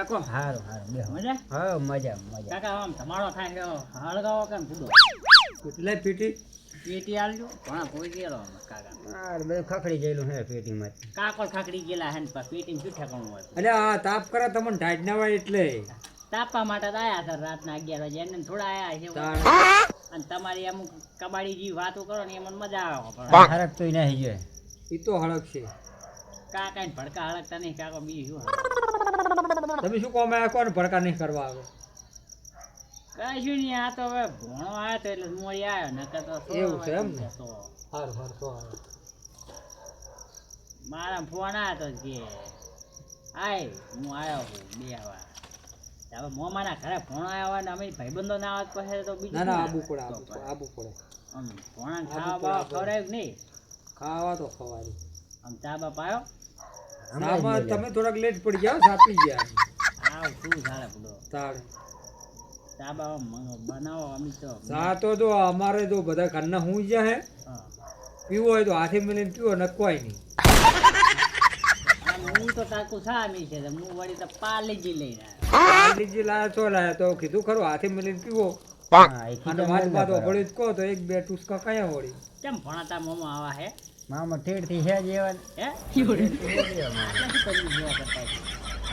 કાકો હારું હારું બે મજા? હા મજા મજા. કાકા આમ તમારો થાય છે હળગાવો કેમ ફૂડો કેટલે પીટી? પેટી આલજો. ઘણા પોઈ ગયેલો કાકા. આ બધું ખખડી ગયેલું છે પેટીમાં. કાકો ખખડી ગયેલા હે ને પેટી શું ઠેકાણું હોય? એટલે આ તાપ કરે તમને ઢાઢ ના હોય એટલે. તાપવા માટે આયા સર રાતના અગિયાર વાગે. એને થોડા આયા છે. અને તમારી અમુક કબાડી જેવી વાતો કરો ને એમાં મજા આવે. પણ હરક તો નહીં જોઈએ એ તો હળક છે. કાકા ને ભડકા હળગતા નહીં કાકો બીજું શું તમે શું કોમ કોને ભડકા નહીં કરવા આવે? કશું નહીં આ તો હવે ભણો આવ્યો તો એટલે મોડી આવ્યો નકર તો એવું છે એમ ને? તો. હાર હારું તો મારા ફોન આવ્યો તો કે આય હું આવ્યો છું બે વાર. હવે મોમાના ઘરે ફોન આવ્યો ને અમે ભાઈબંધો ના આવત પછી તો બીજું ના ના આબુ પડે આબુ પડે. આમ ભોણાને ખાવા બાવા. ખવડાવ્યું નહીં? ખાવા તો ખવારી આમ ચા બાપ આવ્યો તમે થોડાક લેટ પડી ગયા સાપી ગયા. આવ શું ચાલે પૂડો તાણ ચા બાપ બનાવો અમે તો. સા તો તો અમારે તો બધા ઘરના હું જ્યાં હે પીવો હોય તો હાથે મળીને પીવો નકવાય નહીં. હું તો તાકું સામી છે તો હું વળી તો પાલીજી લઈને આવ્યો. લાયા છો લાયા તો કીધું ખરું હાથે મળીને પીવો. અને વાત તો એક બે ટુસકા કયા વળી? કેમ ભણાતા મોમાં આવા હે? મામા ઠેઠથી જેવા હે? જેવા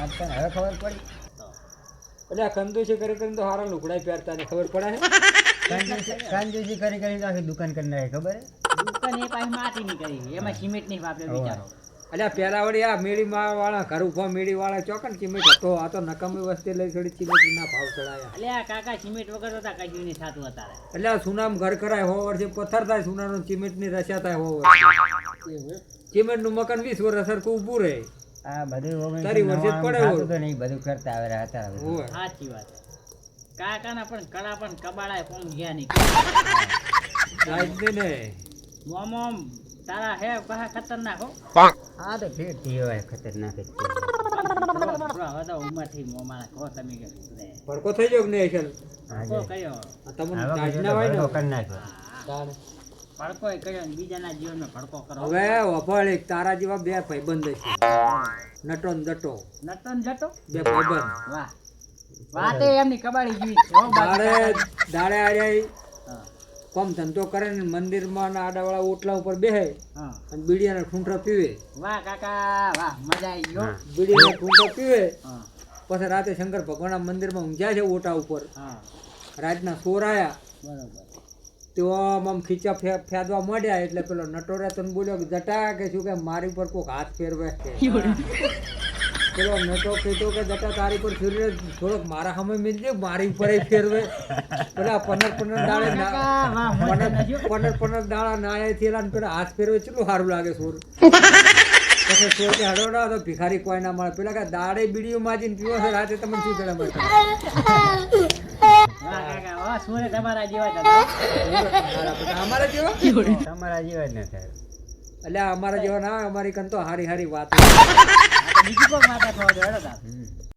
તને હવે ખબર પડી. એટલે આ કંદુશી કરી કરીને તો હારા લુકડાઈ પહેરતા ને ખબર પડે? હે કાંજૂસી કરી કરી આખી દુકાન કરી નાખે ખબર દુકાન એ પાસે માટી ની કરી એમાં સિમેન્ટની વાપરે વિચારો. એટલે આ પેલા વળી આ મેળી વાળા ઘર ઊભા મેળી વાળા ચોકન ચિમેટ હતો? આ તો નકામી વસ્તી લઈ થોડી ચિમેટ ના ભાવ ચડાયા. એટલે આ કાકા સિમેન્ટ વગર હતા તા ની નહીં હતા આ સુનામ ઘર કરાય હો વર્ષે પથ્થર થાય સુનાનો ચિમેટની રસ્યા થાય હો વર્ષે. ચિમેટનું મકાન વીસ વર્ષ સરખું ઊભું રહે. આ બધું તારી વર્ષે પડે હોય. તો નહીં બધું કરતા આવે હતા સાચી વાત કાકાના પણ કળા પણ કબાડાય કોણ ગયા નહીં. ને. મોમો તારા હે કહા ખતરનાક હો. આ તો ઠેઠથી હોય ખતરનાક જ છે. થોડો- થોડો હવે તો ઉંમરથી મોમાના કહો તમે કે ભડકો થઈ ગયો કે નહીં ભડકો જે. તમને આવા ના હોય ને કરી નાખ્યો. તાણ. કર્યો ને બીજાના જીવનમાં ભડકો કરો. હવે વફળ એક તારા જેવા બે ભાઈબંધ છે નટો ને દટો. નતો ને જતો બે ભાઈબંધ. વાહ. વાતે એમની કબાડી જેવી દાડે દાડે હા, કોમ ધંધો કરે ને મંદિરમાં ને આડાવાળા ઓટલા ઉપર બેહે અને બીડીયાના ઠૂંઠા પીવે. વાહ કાકા વાહ મજા આવી ગયો. બીડીયાના ઠૂંઠા પીવે. પછી રાતે શંકર ભગવાનના મંદિરમાં ઊંઘ્યા છે ઓટા ઉપર. હા. રાતના સોર આયા. તો તેઓ આમ આમ ખીચા ફેદવા માંડ્યા એટલે પેલો નટોરા તને બોલ્યો કે જટા કે શું કે મારી પર કોઈક હાથ ફેરવે છે. પેલો નટો કીધો કે જટા તારી પર ફેરવે થોડોક મારા સામે મિલજે મારી ઉપર ફેરવે. પેલા પંદર પંદર દાડે પંદર પંદર દાડા નાળે થયેલા ને પેલા હાથ ફેરવે કેટલું સારું લાગે સોર. પછી સોર કે હડો ના તો ભિખારી કોઈ ના મળે. પેલા કે દાડે બીડીઓ માજીને પીવો છે રાતે તમને શું કરે મળે તમારા જેવા? તમારા જેવા જ ન થાય. એટલે અમારા જેવા ના અમારી કન તો હારી હારી વાત બીજી કોઈ માતા થવા દો હેડો.